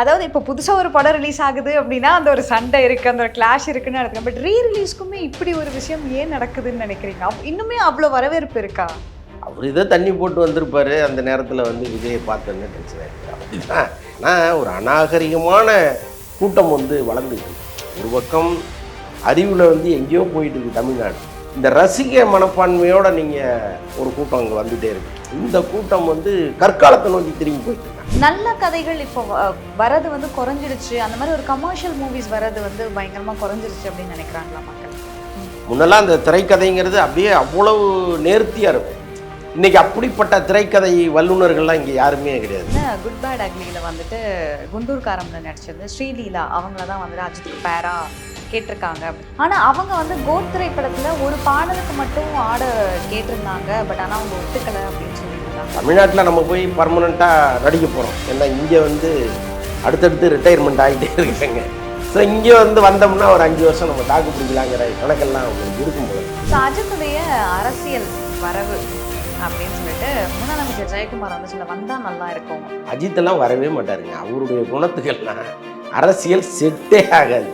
அதாவது இப்போ புதுசாக ஒரு படம் ரிலீஸ் ஆகுது அப்படின்னா அந்த ஒரு சண்டை இருக்குது அந்த ஒரு கிளாஷ் இருக்குன்னு நடக்குது பட் ரீ ரிலீஸ்க்குமே இப்படி ஒரு விஷயம் ஏன் நடக்குதுன்னு நினைக்கிறீங்க? இன்னுமே அவ்வளோ வரவேற்பு இருக்கா? அவர் இதை தண்ணி போட்டு வந்திருப்பாரு. அந்த நேரத்தில் வந்து விஜயை பார்த்து டென்ஷன் நான் அப்படிதான் ஒரு அநாகரிகமான கூட்டம் வந்து வளர்ந்துருக்கு ஒரு பக்கம் அறிவில் வந்து எங்கேயோ போயிட்டு இருக்கு தமிழ்நாடு. இந்த ரசிக மனப்பான்மையோட நீங்கள் ஒரு கூட்டம் அங்கே வந்துகிட்டே இருக்கு. இந்த கூட்டம் வந்து கற்காலத்தை நோக்கி திரும்பி போயிட்டு நல்ல கதைகள் இப்போ வரது வந்து குறைஞ்சிடுச்சு. அந்த மாதிரி ஒரு கமர்ஷியல் மூவிஸ் வரது வந்து பயங்கரமாக குறைஞ்சிருச்சு அப்படின்னு நினைக்கிறாங்களா மக்கள்? முன்னெல்லாம் அந்த திரைக்கதைங்கிறது அப்படியே அவ்வளவு நேர்த்தியாக இருக்கும். இன்னைக்கு அப்படிப்பட்ட திரைக்கதை வல்லுநர்கள்லாம் இங்கே யாருமே கிடையாது. குட் பேட் அக்லியில் வந்துட்டு குண்டூர் காரம்ல நடிச்சது ஸ்ரீலீலா. அவங்கள தான் வந்துட்டு அஜித்துக்கு பேரா கேட்டிருக்காங்க. ஆனால் அவங்க வந்து கோட் திரைப்படத்தில் ஒரு பாடலுக்கு மட்டும் ஆட கேட்டிருந்தாங்க. பட் ஆனால் அவங்க ஒத்துக்கலை அப்படின்னு சொல்லியிருந்தாங்க தமிழ்நாட்டில் நம்ம போய் பர்மனெண்ட்டாக நடிக்க போகிறோம் ஏன்னா இங்கே வந்து அடுத்தடுத்து ரிட்டையர்மெண்ட் ஆகிட்டே இருக்காங்க. ஸோ இங்கே வந்து வந்தோம்னா ஒரு அஞ்சு வருஷம் நம்ம தாக்கு பிடிக்கலாங்கிற கணக்கெல்லாம் உங்களுக்கு இருக்கும் போது ஸோ அஜித்துடைய அரசியல் வரவு அப்படின்னு சொல்லிட்டு முன்னாள் அமைச்சர் ஜெயக்குமார் வந்து சொல்ல வந்தால் நல்லா இருக்கும். அஜித்தெல்லாம் வரவே மாட்டாருங்க. அவருடைய குணத்துக்கெல்லாம் அரசியல் செட்டே ஆகாது.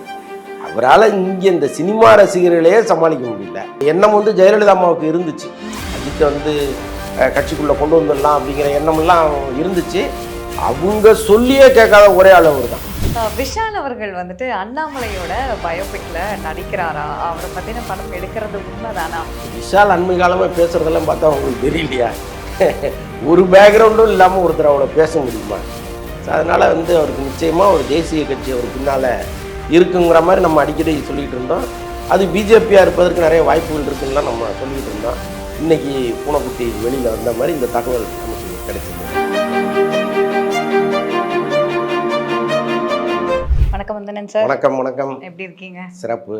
அவரால் இங்கே இந்த சினிமா ரசிகர்களையே சமாளிக்க முடியல. எண்ணம் வந்து ஜெயலலிதா அம்மாவுக்கு இருந்துச்சு. அஜித்தை வந்து கட்சிக்குள்ளே கொண்டு வந்துடலாம் அப்படிங்கிற எண்ணமெல்லாம் இருந்துச்சு. அவங்க சொல்லியே கேட்காத ஒரே ஆள் அவர் தான் விஷால் அவர்கள் வந்துட்டு அண்ணாமலையோட பயோபிக்ல நடிக்கிறாரா? அவரை பத்தின படம் எடுக்கிறது உண்மைதானா? விஷால் அண்மை காலமாக பேசுகிறதெல்லாம் பார்த்தா உங்களுக்கு தெரியலையா? ஒரு பேக்ரவுண்டும் இல்லாமல் ஒருத்தர் அவ்வளோ பேச முடியுமா? அதனால் வந்து அவருக்கு நிச்சயமாக ஒரு தேசிய கட்சி அவர் பின்னால் இருக்குங்கிற மாதிரி நம்ம அடிக்கடி சொல்லிகிட்டு இருந்தோம். அது பிஜேபியாக இருப்பதற்கு நிறைய வாய்ப்புகள் இருக்குன்னுலாம் நம்ம சொல்லிகிட்டு இருந்தோம். இன்னைக்கு பூனைக்குட்டி வெளியில் வந்த மாதிரி இந்த தகவல் நமக்கு கிடைச்சது வணக்கம் வந்தனன் சார். வணக்கம் வணக்கம். எப்படி இருக்கீங்க? சிறப்பு.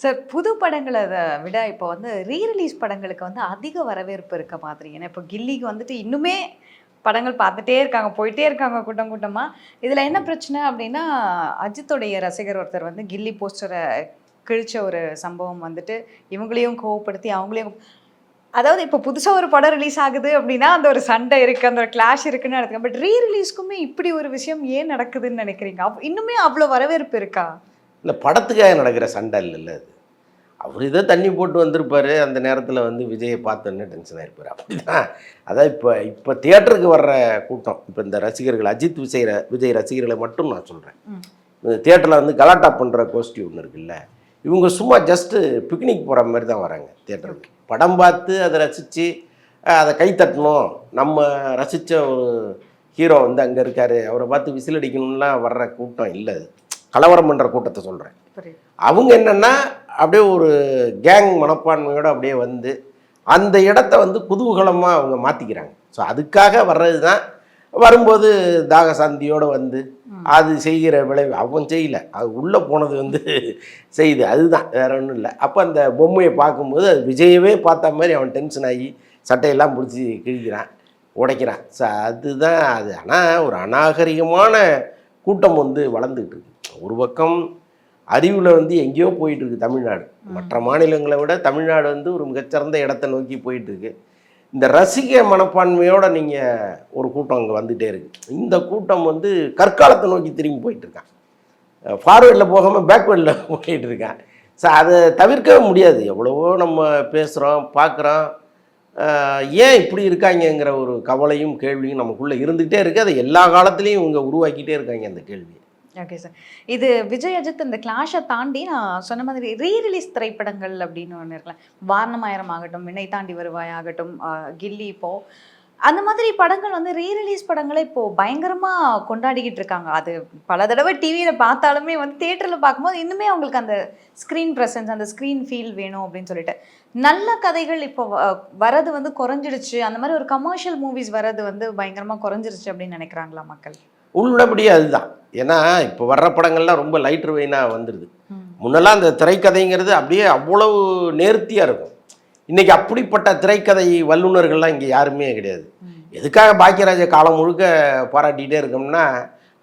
சார் புது படங்களை விட இப்போ வந்து ரீ ரிலீஸ் படங்களுக்கு வந்து அதிக வரவேற்பு இருக்க மாதிரி. ஏன்னா இப்போ கில்லிக்கு வந்துட்டு இன்னுமே படங்கள் பார்த்துட்டே இருக்காங்க போயிட்டே இருக்காங்க கூட்டம் கூட்டமாக இதில் என்ன பிரச்சனை அப்படின்னா அஜித்துடைய ரசிகர் ஒருத்தர் வந்து கில்லி போஸ்டரை கிழிச்ச ஒரு சம்பவம் வந்துட்டு இவங்களையும் கோவப்படுத்தி அவங்களையும் அதாவது இப்போ புதுசாக ஒரு படம் ரிலீஸ் ஆகுது அப்படின்னா அந்த ஒரு சண்டை இருக்குது அந்த ஒரு கிளாஷ் இருக்குன்னு நடக்குது பட் ரீ ரிலீஸ்க்குமே இப்படி ஒரு விஷயம் ஏன் நடக்குதுன்னு நினைக்கிறீங்க? அப்ப- இன்னுமே அவ்வளோ வரவேற்பு இருக்கா? இல்லை படத்துக்காக நடக்கிற சண்டை இல்லைல்ல அது. அவர் இதை தண்ணி போட்டு வந்திருப்பாரு அந்த நேரத்தில் வந்து விஜயை பார்த்தோன்னே டென்ஷன் ஆயிருப்பார். அப்படிதான். அதான் இப்போ இப்போ தியேட்டருக்கு வர்ற கூட்டம். இப்போ இந்த ரசிகர்கள் அஜித் விஜய் விஜய் ரசிகர்களை மட்டும் நான் சொல்கிறேன். இந்த தியேட்டரில் வந்து கலாட்டா பண்ணுற கோஷ்டி ஒன்று இருக்குல்ல. இவங்க சும்மா ஜஸ்ட்டு பிக்னிக் போகிற மாதிரி தான் வராங்க தியேட்டருக்கு படம் பார்த்து அதை ரசித்து அதை கை தட்டணும். நம்ம ரசித்த ஒரு ஹீரோ வந்து அங்கே இருக்காரு. அவரை பார்த்து விசில் அடிக்கணும்லாம் வர்ற கூட்டம் இல்லை கலவரம் பண்ணுற கூட்டத்தை சொல்கிறேன் அவங்க என்னென்னா அப்படியே ஒரு கேங் மனப்பான்மையோடு அப்படியே வந்து அந்த இடத்த வந்து குதூகலமாக அவங்க மாற்றிக்கிறாங்க ஸோ அதுக்காக வர்றது தான் வரும்போது தாக சாந்தியோடு வந்து அது செய்கிற விளைவு அவன் செய்யல. அது உள்ளே போனது வந்து செய்யுது அதுதான். வேற ஒன்றும் இல்லை. அப்போ அந்த பொம்மையை பார்க்கும்போது அது விஜயவே பார்த்த மாதிரி அவன் டென்ஷன் ஆகி சட்டையெல்லாம் பிடிச்சி கிழிக்கிறான் உடைக்கிறான். ஸோ அதுதான் அது. ஆனால் ஒரு அநாகரிகமான கூட்டம் வந்து வளர்ந்துக்கிட்டு இருக்கு. ஒரு பக்கம் அறிவில் வந்து எங்கேயோ போயிட்டுருக்கு தமிழ்நாடு. மற்ற மாநிலங்களை விட தமிழ்நாடு வந்து ஒரு மிகச்சிறந்த இடத்தை நோக்கி போயிட்டுருக்கு இந்த ரசிக மனப்பான்மையோட நீங்கள் ஒரு கூட்டம் அங்கே வந்துகிட்டே இருக்கு. இந்த கூட்டம் வந்து கற்காலத்தை நோக்கி திரும்பி போயிட்டுருக்கான் ஃபார்வேர்டில் போகாமல் பேக்வேர்டில் போயிட்டு இருக்கான் ஸோ அதை தவிர்க்கவே முடியாது. எவ்வளவோ நம்ம பேசுகிறோம் பார்க்குறோம் ஏன் இப்படி இருக்காங்கங்கிற ஒரு கவலையும் கேள்வியும் நமக்குள்ளே இருந்துகிட்டே இருக்குது அதை எல்லா காலத்துலேயும் இவங்க உருவாக்கிட்டே இருக்காங்க அந்த கேள்வியை. ஓகே சார் இது விஜய் அஜித் இந்த கிளாஷை தாண்டி நான் சொன்ன மாதிரி ரீ ரிலீஸ் திரைப்படங்கள் அப்படின்னு ஒன்று இருக்கலாம் வாரணமாயிரம் ஆகட்டும் வினை தாண்டி வருவாய் ஆகட்டும் கில்லி இப்போ அந்த மாதிரி படங்கள் வந்து ரீ ரிலீஸ் படங்களை இப்போ பயங்கரமாக கொண்டாடிக்கிட்டு இருக்காங்க. அது பல தடவை டிவியில் பார்த்தாலுமே வந்து தேட்டரில் பார்க்கும்போது இன்னுமே அவங்களுக்கு அந்த ஸ்க்ரீன் ப்ரெசன்ஸ் அந்த ஸ்க்ரீன் ஃபீல் வேணும் அப்படின்னு சொல்லிட்டு. நல்ல கதைகள் இப்போ வ- வரது வந்து குறைஞ்சிடுச்சு. அந்த மாதிரி ஒரு கமர்ஷியல் மூவிஸ் வரது வந்து பயங்கரமாக குறைஞ்சிருச்சு அப்படின்னு நினைக்கிறாங்களா மக்கள்? உள்ளபடியே அதுதான் ஏன்னா இப்போ வர்ற படங்கள்லாம் ரொம்ப லைட்ரு வெயினாக வந்துடுது. முன்னெல்லாம் அந்த திரைக்கதைங்கிறது அப்படியே அவ்வளவு நேர்த்தியாக இருக்கும். இன்றைக்கி அப்படிப்பட்ட திரைக்கதை வல்லுநர்கள்லாம் இங்கே யாருமே கிடையாது. எதுக்காக பாக்கியராஜ காலம் முழுக்க பாராட்டிகிட்டே இருக்கோம்னா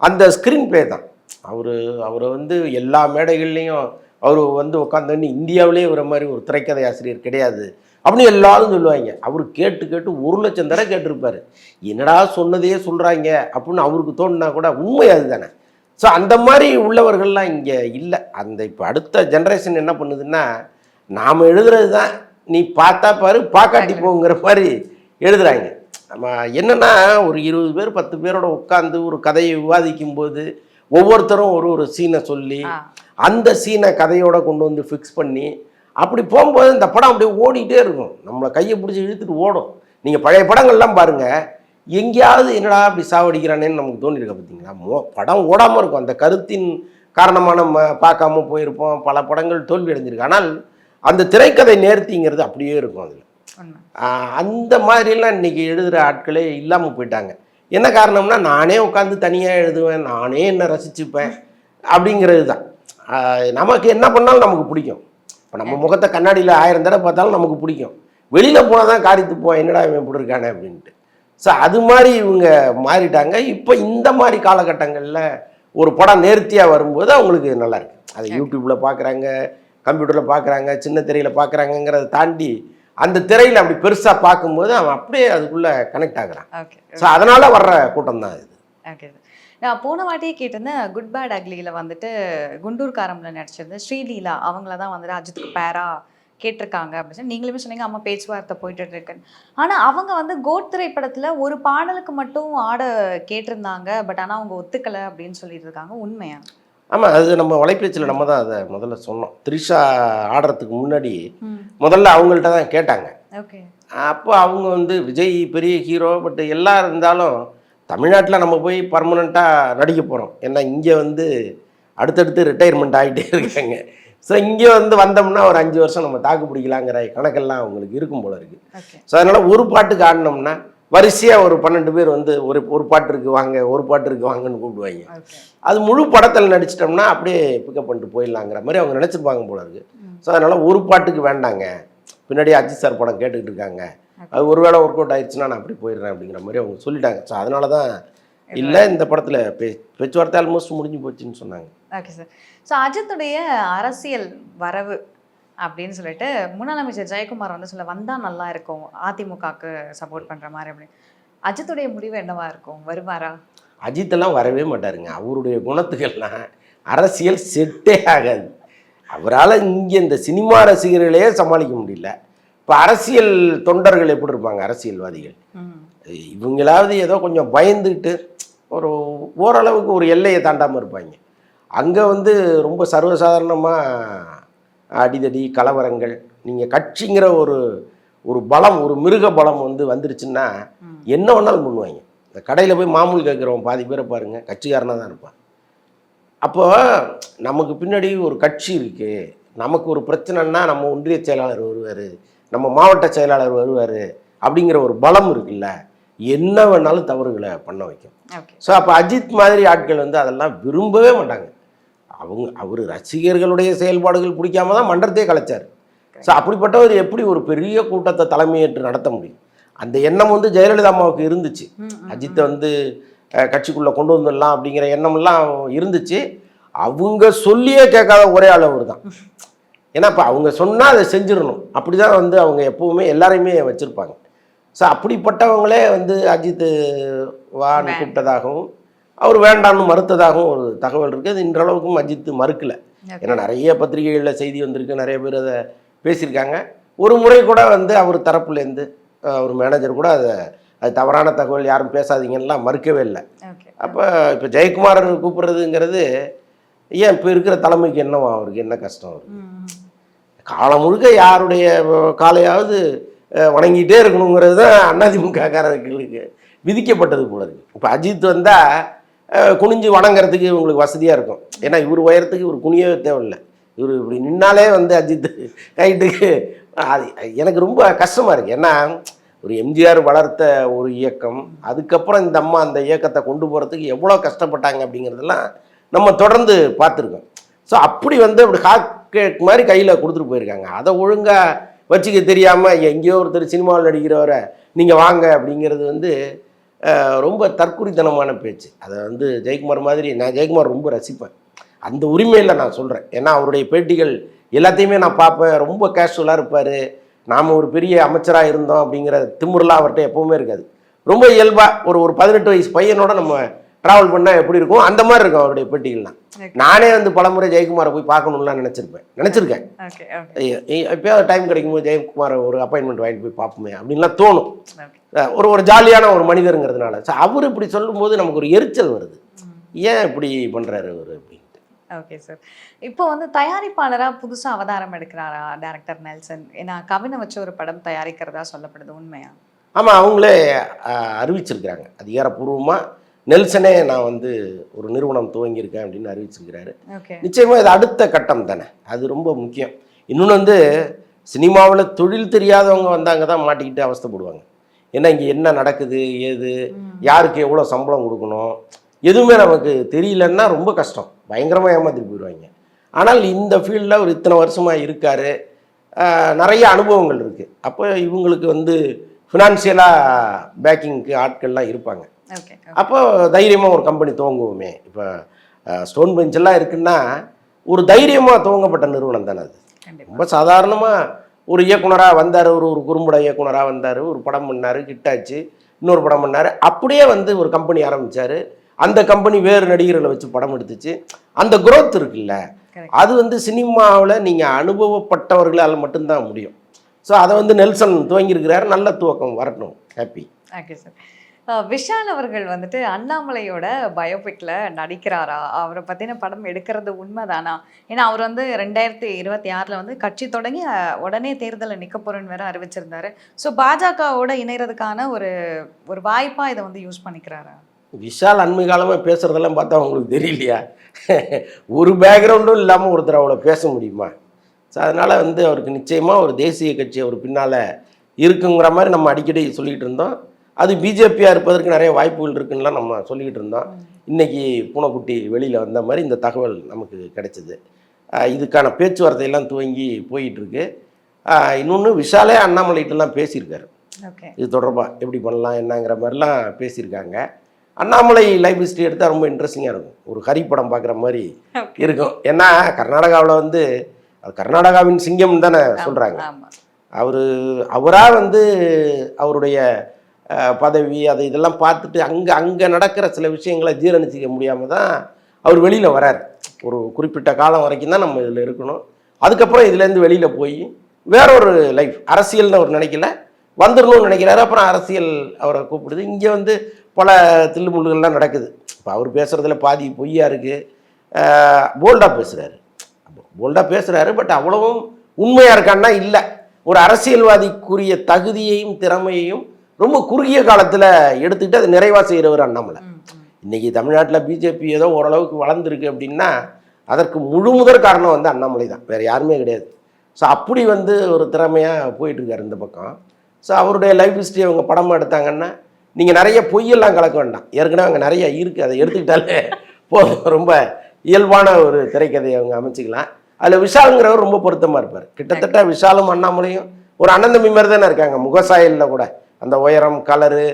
அந்த ஸ்க்ரீன் ப்ளே தான். அவர் அவரை வந்து எல்லா மேடைகள்லேயும் அவர் வந்து உட்காந்து இந்தியாவிலே இவரை மாதிரி ஒரு திரைக்கதை ஆசிரியர் கிடையாது. அப்படின்னு எல்லாரும் சொல்லுவாங்க. அவர் கேட்டு கேட்டு ஒரு லட்சம் தடவை கேட்டிருப்பாரு. என்னடா சொன்னதையே சொல்கிறாங்க அப்படின்னு அவருக்கு தோணுனா கூட உண்மை அதுதானே. ஸோ அந்த மாதிரி உள்ளவர்கள்லாம் இங்கே இல்லை. அந்த இப்போ அடுத்த ஜென்ரேஷன் என்ன பண்ணுதுன்னா நாம் எழுதுறது தான் நீ பார்த்தா பாரு பார்க்காட்டி போங்கிற மாதிரி எழுதுறாங்க. நம்ம என்னன்னா ஒரு இருபது பேர் பத்து பேரோட உட்காந்து ஒரு கதையை விவாதிக்கும் போது ஒவ்வொருத்தரும் ஒரு ஒரு சீனை சொல்லி. அந்த சீனை கதையோட கொண்டு வந்து ஃபிக்ஸ் பண்ணி அப்படி போகும்போது இந்த படம் அப்படியே ஓடிட்டே இருக்கும். நம்மளை கையை பிடிச்சி இழுத்துட்டு ஓடும். நீங்கள் பழைய படங்கள்லாம் பாருங்கள் எங்கேயாவது என்னடா அப்படி சாவடிக்கிறானேன்னு நமக்கு தோணியிருக்க பார்த்தீங்களா? மோ படம் ஓடாமல் இருக்கும். அந்த கருத்தின் காரணமாக நம்ம பார்க்காம போயிருப்போம். பல படங்கள் தோல்வி அடைஞ்சிருக்கு. ஆனால் அந்த திரைக்கதை நேர்த்திங்கிறது அப்படியே இருக்கும் அதில். அந்த மாதிரிலாம் இன்னைக்கு எழுதுகிற ஆட்களே இல்லாமல் போயிட்டாங்க. என்ன காரணம்னா நானே உட்காந்து தனியாக எழுதுவேன். நானே என்ன ரசிச்சுப்பேன் அப்படிங்கிறது தான். நமக்கு என்ன பண்ணாலும் நமக்கு பிடிக்கும். இப்போ நம்ம முகத்தை கண்ணாடியில் ஆயிரம் தடவை பார்த்தாலும் நமக்கு பிடிக்கும். வெளியில் போனால் தான் காரி துப்போம் என்னடா இவன் இப்படி இருக்கானே? அப்படின்ட்டு. ஸோ அது மாதிரி இவங்க மாறிட்டாங்க. இப்போ இந்த மாதிரி காலகட்டங்களில் ஒரு படம் நேர்த்தியாக வரும்போது அவங்களுக்கு நல்லா இருக்கு. அதை யூடியூப்பில் பார்க்குறாங்க கம்ப்யூட்டரில் பார்க்குறாங்க சின்ன திரையில் பார்க்குறாங்கங்கிறத தாண்டி அந்த திரையில் அப்படி பெருசாக பார்க்கும்போது அவன் அப்படியே அதுக்குள்ளே கனெக்ட் ஆகுறான். ஸோ அதனால் வர்ற கூட்டம் தான் இது. ஓகே நான் போன வாட்டியே கேட்டிருந்தேன் குட் பேட் அக்லியில் வந்துட்டு குண்டூர் காரம்ல நடிச்சிருந்த ஸ்ரீலீலா அவங்கள தான் வந்துட்டு அஜித்துக்கு பேரா கேட்டிருக்காங்க அப்படின்னு சொல்லி நீங்களுமே சொன்னீங்க அம்மா பேச்சுவார்த்தை போயிட்டு இருக்குன்னு ஆனால் அவங்க வந்து கோட் திரைப்படத்தில் ஒரு பாடலுக்கு மட்டும் ஆட கேட்டிருந்தாங்க பட் ஆனால் அவங்க ஒத்துக்கலை அப்படின்னு சொல்லிட்டு இருக்காங்க உண்மையா? ஆமாம் அது நம்ம வலைபேச்சில் நம்ம தான் அதை முதல்ல சொன்னோம். த்ரிஷா ஆடுறதுக்கு முன்னாடி முதல்ல அவங்கள்ட்ட தான் கேட்டாங்க. ஓகே. அப்போ அவங்க வந்து விஜய் பெரிய ஹீரோ பட் எல்லாம் இருந்தாலும் தமிழ்நாட்டில் நம்ம போய் பர்மனெண்ட்டாக நடிக்க போகிறோம் ஏன்னா இங்கே வந்து அடுத்தடுத்து ரிட்டையர்மெண்ட் ஆகிட்டே இருக்காங்க. ஸோ இங்கே வந்து வந்தோம்னா ஒரு அஞ்சு வருஷம் நம்ம தாக்கு பிடிக்கலாங்கிற கணக்கெல்லாம் அவங்களுக்கு இருக்கும் போல இருக்குது ஸோ அதனால் ஒரு பாட்டுக்கு ஆடினோம்னா வரிசையாக ஒரு பன்னெண்டு பேர் வந்து ஒரு ஒரு பாட்டு இருக்கு வாங்க ஒரு பாட்டு இருக்கு வாங்கன்னு கூப்பிடுவாங்க. அது முழு படத்தில் நடிச்சிட்டோம்னா அப்படியே பிக்கப் பண்ணிட்டு போயிடலாங்கிற மாதிரி அவங்க நினச்சிருப்பாங்க போல இருக்கு. ம். ஸோ அதனால் ஒரு பாட்டுக்கு வேண்டாங்க. பின்னாடி அஜித் சார் படம் கேட்டுக்கிட்டு இருக்காங்க. அது ஒருவேளை ஒர்க் அவுட் ஆயிடுச்சுன்னா நான் அப்படி போயிடுறேன் அப்படிங்கிற மாதிரி அவங்க சொல்லிட்டாங்க. ஸோ அதனால தான் இல்லை இந்த படத்தில் பே பேச்சுவார்த்தை ஆல்மோஸ்ட் முடிஞ்சு போச்சுன்னு சொன்னாங்க. ஓகே சார் ஸோ அஜித்துடைய அரசியல் வரவு அப்படின்னு சொல்லிட்டு முன்னாள் அமைச்சர் ஜெயக்குமார் வந்து சொல்ல வந்தா நல்லா இருக்கும் அதிமுகவுக்கு சப்போர்ட் பண்ற மாதிரி அப்படின்னு. அஜித்துடைய முடிவு என்னவா இருக்கும்? வருவாரா அஜித்தெல்லாம் வரவே மாட்டாருங்க. அவருடைய குணத்துக்கெல்லாம் அரசியல் செட்டே ஆகாது. அவரால் இங்கே இந்த சினிமா ரசிகர்களையே சமாளிக்க முடியல. இப்போ அரசியல் தொண்டர்கள் எப்படி இருப்பாங்க? அரசியல்வாதிகள். இவங்களாவது ஏதோ கொஞ்சம் பயந்துக்கிட்டு ஒரு ஓரளவுக்கு ஒரு எல்லையை தாண்டாமல் இருப்பாங்க. அங்கே வந்து ரொம்ப சர்வசாதாரணமாக அடிதடி கலவரங்கள் நீங்கள் கட்சிங்கிற ஒரு ஒரு பலம் ஒரு மிருக பலம் வந்து வந்துருச்சுன்னா என்ன வேணாலும் பண்ணுவாங்க. இந்த கடையில் போய் மாமூல் கேட்குறவன் பாதி பேரை பாருங்கள் கட்சிக்காரனாக தான் இருப்பான். அப்போ நமக்கு பின்னாடி ஒரு கட்சி இருக்குது நமக்கு ஒரு பிரச்சனைன்னா நம்ம ஒன்றிய செயலாளர் வருவார். நம்ம மாவட்ட செயலாளர் வருவார் அப்படிங்கிற ஒரு பலம் இருக்குல்ல என்ன வேணாலும் தவறுகளை பண்ண வைக்கும். ஸோ அப்போ அஜித் மாதிரி ஆட்கள் வந்து அதெல்லாம் விரும்பவே மாட்டாங்க. அவங்க அவர் ரசிகர்களுடைய செயல்பாடுகள் பிடிக்காம தான் மன்றத்தையே கலைச்சார். ஸோ அப்படிப்பட்டவர் எப்படி ஒரு பெரிய கூட்டத்தை தலைமையேற்று நடத்த முடியும்? அந்த எண்ணம் வந்து ஜெயலலிதா அம்மாவுக்கு இருந்துச்சு. அஜித்தை வந்து கட்சிக்குள்ள கொண்டு வந்துடலாம் அப்படிங்கிற எண்ணமெல்லாம் இருந்துச்சு. அவங்க சொல்லியே கேட்காத ஒரே ஆள் அவர் தான் ஏன்னா இப்போ அவங்க சொன்னால் அதை செஞ்சிடணும். அப்படி தான் வந்து அவங்க எப்பவுமே எல்லாரையுமே வச்சுருப்பாங்க. ஸோ அப்படிப்பட்டவங்களே வந்து அஜித் வான்னு. கூப்பிட்டதாகவும் அவர் வேண்டாம்னு மறுத்ததாகவும் ஒரு தகவல் இருக்குது அது இன்றளவுக்கும் அஜித் மறுக்கலை. ஏன்னா நிறைய பத்திரிகைகளில் செய்தி வந்திருக்கு. நிறைய பேர் அதை பேசியிருக்காங்க. ஒரு முறை கூட வந்து அவர் தரப்புலேருந்து ஒரு மேனேஜர் கூட அதை அது தவறான தகவல் யாரும் பேசாதீங்கலாம் மறுக்கவே இல்லை. அப்போ இப்போ ஜெயக்குமார் கூப்பிடுறதுங்கிறது ஏன் இப்போ இருக்கிற தலைமைக்கு என்னவா? அவருக்கு என்ன கஷ்டம் அவருக்கு. காலம் முழுக்க யாருடைய காலையாவது வணங்கிட்டே இருக்கணுங்கிறது தான் அதிமுககாரர்களுக்கு விதிக்கப்பட்டது போல இப்போ அஜித் வந்தால் குனிஞ்சு வணங்குறதுக்கு இவங்களுக்கு வசதியாக இருக்கும். ஏன்னா இவர் உயரத்துக்கு இவர் குனியவே தேவையில்லை. இவர் இப்படி நின்னாலே வந்து அஜித் கைட்டுக்கு அது எனக்கு ரொம்ப கஷ்டமாக இருக்குது ஏன்னா ஒரு எம்ஜிஆர் வளர்த்த ஒரு இயக்கம் அதுக்கப்புறம் இந்த அம்மா அந்த இயக்கத்தை கொண்டு போகிறதுக்கு எவ்வளோ கஷ்டப்பட்டாங்க அப்படிங்கிறதெல்லாம் நம்ம தொடர்ந்து பார்த்துருக்கோம். ஸோ அப்படி வந்து அப்படி ஹாக்கெட் மாதிரி கையில் கொடுத்துட்டு போயிருக்காங்க. அதை ஒழுங்காக வச்சுக்க தெரியாமல் எங்கேயோ ஒருத்தர் சினிமாவில் நடிக்கிறவரை நீங்கள் வாங்க அப்படிங்கிறது வந்து ரொம்ப தற்குறித்தனமான பேச்சு. அதை வந்து ஜெயக்குமார் மாதிரி நான் ஜெயக்குமார் ரொம்ப ரசிப்பேன். அந்த உரிமையில் நான் சொல்கிறேன் ஏன்னா அவருடைய பேட்டிகள் எல்லாத்தையுமே நான் பார்ப்பேன். ரொம்ப கேஷுவலாக இருப்பார். நாம் ஒரு பெரிய அமைச்சராக இருந்தோம் அப்படிங்கிற திமுறலாம் அவர்கிட்ட எப்பவுமே இருக்காது. ரொம்ப இயல்பாக ஒரு ஒரு பதினெட்டு வயசு பையனோட நம்ம ட்ராவல் பண்ணால் எப்படி இருக்கும்? அந்த மாதிரி இருக்கும் அவருடைய பேட்டிகள்லாம். நானே வந்து பலமுறை ஜெயக்குமாரை போய் பார்க்கணும்லாம் நினச்சிருப்பேன். நினச்சிருக்கேன். எப்பயாவது டைம் கிடைக்கும்போது ஜெயக்குமார் ஒரு அப்பாயின்மெண்ட் வாங்கிட்டு போய் பார்ப்போமே அப்படின்லாம் தோணும். ஒரு ஒரு ஜாலியான ஒரு மனிதருங்கிறதுனால. ஸோ அவர் இப்படி சொல்லும்போது நமக்கு ஒரு எரிச்சல் வருது. ஏன் இப்படி பண்ணுறாரு அவர் அப்படின்ட்டு. ஓகே சார் இப்போ வந்து தயாரிப்பாளரா புதுசா அவதாரம் எடுக்கிறாரா டைரக்டர் நெல்சன் ஏன்னா கவினை வச்சு ஒரு படம் தயாரிக்கிறதா சொல்லப்படுது உண்மையா? ஆமாம் அவங்களே அறிவிச்சிருக்கிறாங்க. அதிகாரப்பூர்வமாக நெல்சனே நான் வந்து ஒரு நிறுவனம் துவங்கியிருக்கேன் அப்படின்னு அறிவிச்சிருக்கிறாரு. நிச்சயமாக இது அடுத்த கட்டம் தானே. அது ரொம்ப முக்கியம். இன்னொன்று வந்து சினிமாவில் தொழில் தெரியாதவங்க வந்தாங்க தான் மாட்டிக்கிட்டு அவஸ்தைப்படுவாங்க ஏன்னா இங்கே என்ன நடக்குது ஏது யாருக்கு எவ்வளோ சம்பளம் கொடுக்கணும் எதுவுமே நமக்கு தெரியலன்னா ரொம்ப கஷ்டம். பயங்கரமாக ஏமாத்திட்டு போயிடுவாங்க ஆனால் இந்த ஃபீல்டில் ஒரு இத்தனை வருஷமாக இருக்கார். நிறைய அனுபவங்கள் இருக்குது அப்போ இவங்களுக்கு வந்து ஃபினான்ஷியலாக பேக்கிங்க்கு ஆட்கள்லாம் இருப்பாங்க. அப்போ தைரியமாக ஒரு கம்பெனி துவங்குவோமே. இப்போ ஸ்டோன் பெஞ்செல்லாம் இருக்குன்னா ஒரு தைரியமாக துவங்கப்பட்ட நிறுவனம் தானே அது. ரொம்ப சாதாரணமாக ஒரு இயக்குனராக வந்தார் ஒரு ஒரு குறும்பட இயக்குனராக வந்தார் ஒரு படம் பண்ணார் ஹிட்டாச்சு இன்னொரு படம் பண்ணார். அப்படியே வந்து ஒரு கம்பெனி ஆரம்பித்தார் அந்த கம்பெனி வேறு நடிகர்களை வச்சு படம் எடுத்துச்சு. அந்த growth இருக்குல்ல. அது வந்து சினிமாவில் நீங்கள் அனுபவப்பட்டவர்களால் மட்டும்தான் முடியும். ஸோ அதை வந்து நெல்சன் துவங்கியிருக்கிறார். நல்ல துவக்கம் வரட்டும். ஹாப்பி ஓகே சார் விஷால் அவர்கள் வந்துட்டு அண்ணாமலையோட பயோபிக்ல நடிக்கிறாரா? அவரை பத்தின படம் எடுக்கிறது உண்மைதானா? ஏன்னா அவர் வந்து ரெண்டாயிரத்தி இருபத்தி ஆறுல வந்து கட்சி தொடங்கி உடனே தேர்தலில் நிக்க போறேன்னு வேற அறிவிச்சிருந்தாரு. ஸோ பாஜகவோட இணைறதுக்கான ஒரு ஒரு வாய்ப்பா இதை வந்து யூஸ் பண்ணிக்கிறாரா? விஷால் அண்மை காலமாக பேசுகிறதெல்லாம் பார்த்தா உங்களுக்கு தெரியலையா? ஒரு பேக்ரவுண்டும் இல்லாமல் ஒருத்தர் அவளை பேச முடியுமா? ஸோ அதனால் வந்து அவருக்கு நிச்சயமாக ஒரு தேசிய கட்சி அவர் பின்னால் இருக்குங்கிற மாதிரி நம்ம அடிக்கடி சொல்லிகிட்டு இருந்தோம். அது பிஜேபியாக இருப்பதற்கு நிறைய வாய்ப்புகள் இருக்குன்னுலாம் நம்ம சொல்லிக்கிட்டு இருந்தோம். இன்னைக்கு பூனைக்குட்டி வெளியில் வந்த மாதிரி இந்த தகவல் நமக்கு கிடைச்சிது. இதுக்கான பேச்சுவார்த்தையெல்லாம் துவங்கி போயிட்டுருக்கு. இன்னொன்று விஷாலே அண்ணாமலைகிட்டலாம் பேசியிருக்காரு. இது தொடர்பாக எப்படி பண்ணலாம் என்னங்கிற மாதிரிலாம் பேசியிருக்காங்க. அண்ணாமலை லைஃப் ஹிஸ்ட்ரி எடுத்தால் ரொம்ப இன்ட்ரெஸ்டிங்காக இருக்கும். ஒரு ஹரி படம் பார்க்குற மாதிரி இருக்கும். ஏன்னா கர்நாடகாவில் வந்து அது கர்நாடகாவின் சிங்கம் தானே சொல்கிறாங்க அவர் அவராக வந்து அவருடைய பதவி அதை இதெல்லாம் பார்த்துட்டு அங்கே அங்கே நடக்கிற சில விஷயங்களை ஜீரணிச்சிக்க முடியாமல் தான் அவர் வெளியில் வரார். ஒரு குறிப்பிட்ட காலம் வரைக்கும் தான் நம்ம இதில் இருக்கணும். அதுக்கப்புறம் இதுலேருந்து வெளியில் போய் வேற ஒரு லைஃப் அரசியல்னு அவர் நினைக்கல. வந்துடணும்னு நினைக்கிறாரு. அப்புறம் அரசியல் அவரை கூப்பிடுது. இங்கே வந்து பல தில்லுமுள்ளுகள்லாம் நடக்குது. இப்போ அவர் பேசுகிறதுல பாதி பொய்யா இருக்குது போல்டாக பேசுகிறாரு போல்டாக பேசுகிறாரு பட் அவ்வளவும் உண்மையாக இருக்கான்னா இல்லை. ஒரு அரசியல்வாதிக்குரிய தகுதியையும் திறமையையும் ரொம்ப குறுகிய காலத்தில் எடுத்துக்கிட்டு அதை நிறைவா செய்கிறவர் அண்ணாமலை. இன்னைக்கு தமிழ்நாட்டில் பிஜேபி ஏதோ ஓரளவுக்கு வளர்ந்துருக்கு அப்படின்னா அதற்கு முழு முதற் காரணம் வந்து அண்ணாமலை தான். வேறு யாருமே கிடையாது. ஸோ அப்படி வந்து ஒரு திறமையாக போயிட்டுருக்காரு இந்த பக்கம். ஸோ அவருடைய லைஃப் ஹிஸ்ட்ரி அவங்க படமாக எடுத்தாங்கன்னா நீங்கள் நிறைய பொய்யெல்லாம் கலக்க வேண்டாம். ஏற்கனவே அங்கே நிறைய இருக்குது அதை எடுத்துக்கிட்டாலே போதும். ரொம்ப இயல்பான ஒரு திரைக்கதையை அவங்க அமைச்சிக்கலாம். அதில் விஷாலுங்கிறவர் ரொம்ப பொருத்தமாக இருப்பார். கிட்டத்தட்ட விஷாலும் அண்ணாமலையும் ஒரு அண்ணன் தம்பி மாதிரி தானே இருக்காங்க. முகசாயலில் கூட. அந்த உயரம் கலரு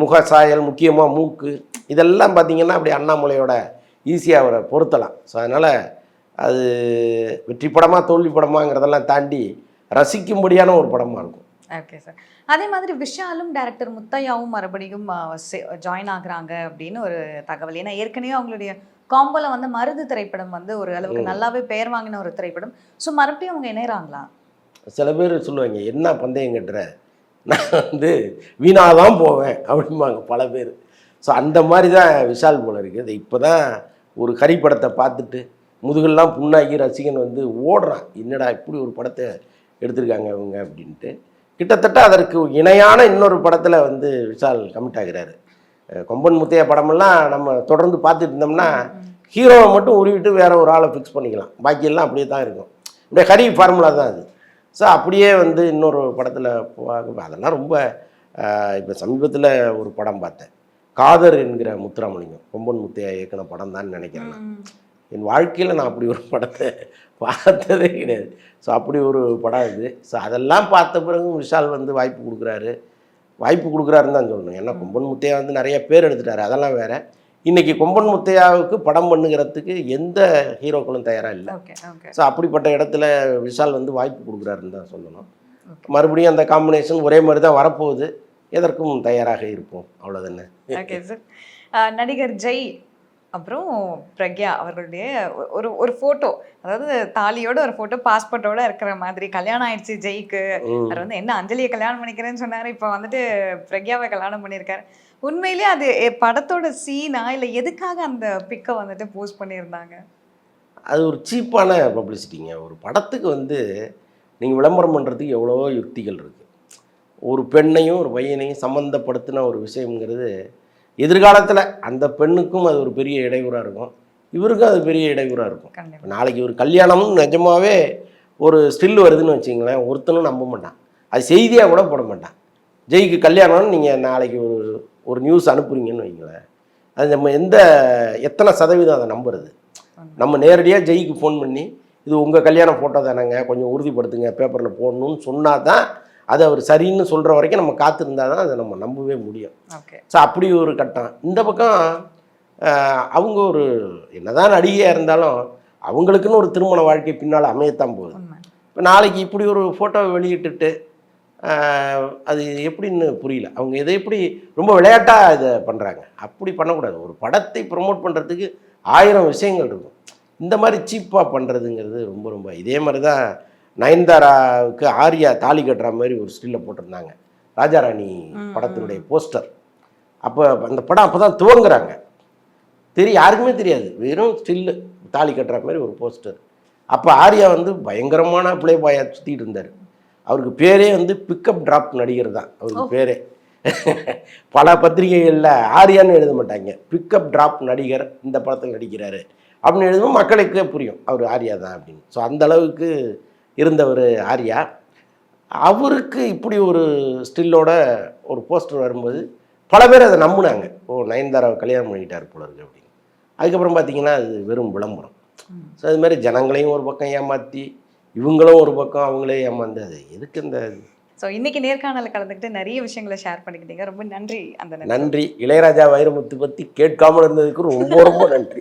முகசாயல் முக்கியமாக மூக்கு இதெல்லாம் பார்த்தீங்கன்னா அப்படி அண்ணாமலையோட ஈஸியாக அவரை பொருத்தலாம். ஸோ அதனால் அது வெற்றி படமா தோல்வி படமாங்கிறதெல்லாம் தாண்டி ரசிக்கும்படியான ஒரு படமாக இருக்கும். ஓகே சார் அதே மாதிரி விஷாலும் டைரக்டர் முத்தையாவும் மறுபடியும் ஜாயின் ஆகுறாங்க அப்படின்னு ஒரு தகவல். ஏன்னா ஏற்கனவே அவங்களுடைய காம்போல வந்து மருது திரைப்படம் வந்து ஒரு அளவுக்கு நல்லாவே பெயர் வாங்கின ஒரு திரைப்படம். ஸோ மறுபடியும் அவங்க இணையறாங்களா? சில பேர் சொல்லுவாங்க என்ன பந்தயம் கட்டுற? நான் வந்து வீணாக தான் போவேன் அப்படிம்பாங்க பல பேர். ஸோ அந்த மாதிரி தான் விஷால் போல இருக்குது. இப்போ தான் ஒரு கறி படத்தை பார்த்துட்டு முதுகெல்லாம் புண்ணாகி ரசிகன் வந்து ஓடுறான். என்னடா இப்படி ஒரு படத்தை எடுத்திருக்காங்க இவங்க அப்படின்ட்டு. கிட்டத்தட்ட அதற்கு இணையான இன்னொரு படத்தில் வந்து விஷால் கமிட் ஆகிறாரு. கொம்பன் முத்தைய படமெல்லாம் நம்ம தொடர்ந்து பார்த்துட்டு இருந்தோம்னா ஹீரோவை மட்டும் உருவிட்டு வேற ஒரு ஆளை ஃபிக்ஸ் பண்ணிக்கலாம். பாக்கியெல்லாம் அப்படியே தான் இருக்கும். அப்படியே ஹரி ஃபார்முலா தான் அது. ஸோ அப்படியே வந்து இன்னொரு படத்தில் அதெல்லாம் ரொம்ப இப்போ சமீபத்தில் ஒரு படம் பார்த்தேன். காதர் என்கிற முத்துராமலிங்கம் கொம்பன் முத்தையா இயக்குன படம் தான் நினைக்கிறேன் நான். என் வாழ்க்கையில் நான் அப்படி ஒரு படத்தை பார்த்ததே கிடையாது. ஸோ அப்படி ஒரு படம் இது. ஸோ அதெல்லாம் பார்த்த பிறகு விஷால் வந்து வாய்ப்பு கொடுக்குறாரு. வாய்ப்பு கொடுக்குறாருன்னு தான் சொல்லணும். ஏன்னா கொம்பன் முத்தையா வந்து நிறைய பேர் எடுத்துட்டாரு. அதெல்லாம் வேற. இன்னைக்கு கொம்பன் முத்தையாவுக்கு படம் பண்ணுகிறதுக்கு எந்த ஹீரோக்களும் தயாராக இல்லை. Okay okay. ஸோ அப்படிப்பட்ட இடத்துல விஷால் வந்து வாய்ப்பு கொடுக்குறாருன்னு தான் சொல்லணும். மறுபடியும் அந்த காம்பினேஷன் ஒரே மாதிரி தான் வரப்போகுது. எதற்கும் தயாராக இருப்போம். அவ்வளோதானே ஓகே சார். நடிகர் ஜெய் அப்புறம் பிரக்யா அவர்களுடைய ஒரு ஒரு ஃபோட்டோ அதாவது தாலியோட ஒரு ஃபோட்டோ பாஸ்போர்ட்டோட இருக்கிற மாதிரி கல்யாணம் ஆயிடுச்சு ஜெய்க்கு. அவர் வந்து என்ன அஞ்சலியை கல்யாணம் பண்ணிக்கிறேன்னு சொன்னாரு. இப்போ வந்துட்டு பிரக்யாவை கல்யாணம் பண்ணியிருக்காரு. உண்மையிலேயே அது படத்தோட சீனா இல்லை எதுக்காக அந்த பிக்கை வந்துட்டு போஸ்ட் பண்ணியிருந்தாங்க? அது ஒரு சீப்பான பப்ளிசிட்டிங்க ஒரு படத்துக்கு வந்து நீங்கள் விளம்பரம் பண்ணுறதுக்கு எவ்வளவோ யுக்திகள் இருக்குது ஒரு பெண்ணையும் ஒரு பையனையும் சம்மந்தப்படுத்தின ஒரு விஷயங்கிறது எதிர்காலத்தில் அந்த பெண்ணுக்கும் அது ஒரு பெரிய இடையூறாக இருக்கும். இவருக்கும் அது பெரிய இடையூறாக இருக்கும். நாளைக்கு ஒரு கல்யாணம்னு நிஜமாவே ஒரு ஸ்டில் வருதுன்னு வச்சிங்களேன் ஒருத்தனும் நம்ப மாட்டான். அது செய்தியாக கூட போட மாட்டான். ஜெய்க்கு கல்யாணம்னு நீங்கள் நாளைக்கு ஒரு ஒரு நியூஸ் அனுப்புறீங்கன்னு வைங்களேன். அது நம்ம எந்த எத்தனை சதவீதம் அதை நம்புறது? நம்ம நேரடியாக ஜெய்க்கு ஃபோன் பண்ணி இது உங்கள் கல்யாண ஃபோட்டோ தானேங்க கொஞ்சம் உறுதிப்படுத்துங்க பேப்பரில் போடணும்னு சொன்னால் தான் அது அவர் சரின்னு சொல்கிற வரைக்கும் நம்ம காத்திருந்தா தான் அதை நம்ம நம்பவே முடியும். ஸோ அப்படி ஒரு கட்டம். இந்த பக்கம் அவங்க ஒரு என்னதான் நடிகையாக இருந்தாலும் அவங்களுக்குன்னு ஒரு திருமண வாழ்க்கை பின்னால் அமையத்தான் போகுது. இப்போ நாளைக்கு இப்படி ஒரு ஃபோட்டோவை வெளியிட்டுட்டு அது எப்படின்னு புரியல. அவங்க இதை எப்படி ரொம்ப விளையாட்டாக இதை பண்ணுறாங்க அப்படி பண்ணக்கூடாது. ஒரு படத்தை ப்ரொமோட் பண்ணுறதுக்கு ஆயிரம் விஷயங்கள் இருக்கும். இந்த மாதிரி சீப்பாக பண்ணுறதுங்கிறது ரொம்ப ரொம்ப இதே மாதிரி தான் நயன்தாராவுக்கு ஆர்யா தாலி கட்டுற மாதிரி ஒரு ஸ்டில்ல போட்டிருந்தாங்க. ராஜாராணி படத்தினுடைய போஸ்டர் அப்போ அந்த படம் அப்போ தான் துவங்குறாங்க. தெரியும் யாருக்குமே தெரியாது. வெறும் ஸ்டில்லு தாலி கட்டுற மாதிரி ஒரு போஸ்டர் அப்போ ஆர்யா வந்து பயங்கரமான பிளே பாயாக சுற்றிட்டு இருந்தார். அவருக்கு பேரே வந்து பிக்கப் ட்ராப் நடிகர் தான். அவருக்கு பேரே. பல பத்திரிகைகளில் ஆர்யான்னு எழுத மாட்டாங்க. பிக்கப் ட்ராப் நடிகர் இந்த படத்தில் நடிக்கிறாரு. அப்படின்னு எழுதும் மக்களுக்கே புரியும். அவர் ஆர்யா தான் அப்படின்னு. ஸோ அந்த அளவுக்கு இருந்தவர் ஆர்யா. அவருக்கு இப்படி ஒரு ஸ்டில்லோட ஒரு போஸ்டர் வரும்போது பல பேர் அதை நம்பினாங்க. ஓ நயன்தாராவை கல்யாணம் பண்ணிட்டார் போல இருக்கு அப்படின்னு. அதுக்கப்புறம் பார்த்தீங்கன்னா அது வெறும் விளம்பரம். ஸோ அது மாதிரி ஜனங்களையும் ஒரு பக்கம் ஏமாற்றி இவங்களும் ஒரு பக்கம் அவங்களே ஏமாந்து அது எதுக்கு இந்த ஸோ இன்னைக்கு நேர்காணல கலந்துக்கிட்டு நிறைய விஷயங்களை ஷேர் பண்ணிக்கிட்டீங்க. ரொம்ப நன்றி அந்த. நன்றி. இளையராஜா வைரமுத்து பற்றி கேட்காமல் இருந்ததுக்கு ரொம்ப ரொம்ப நன்றி.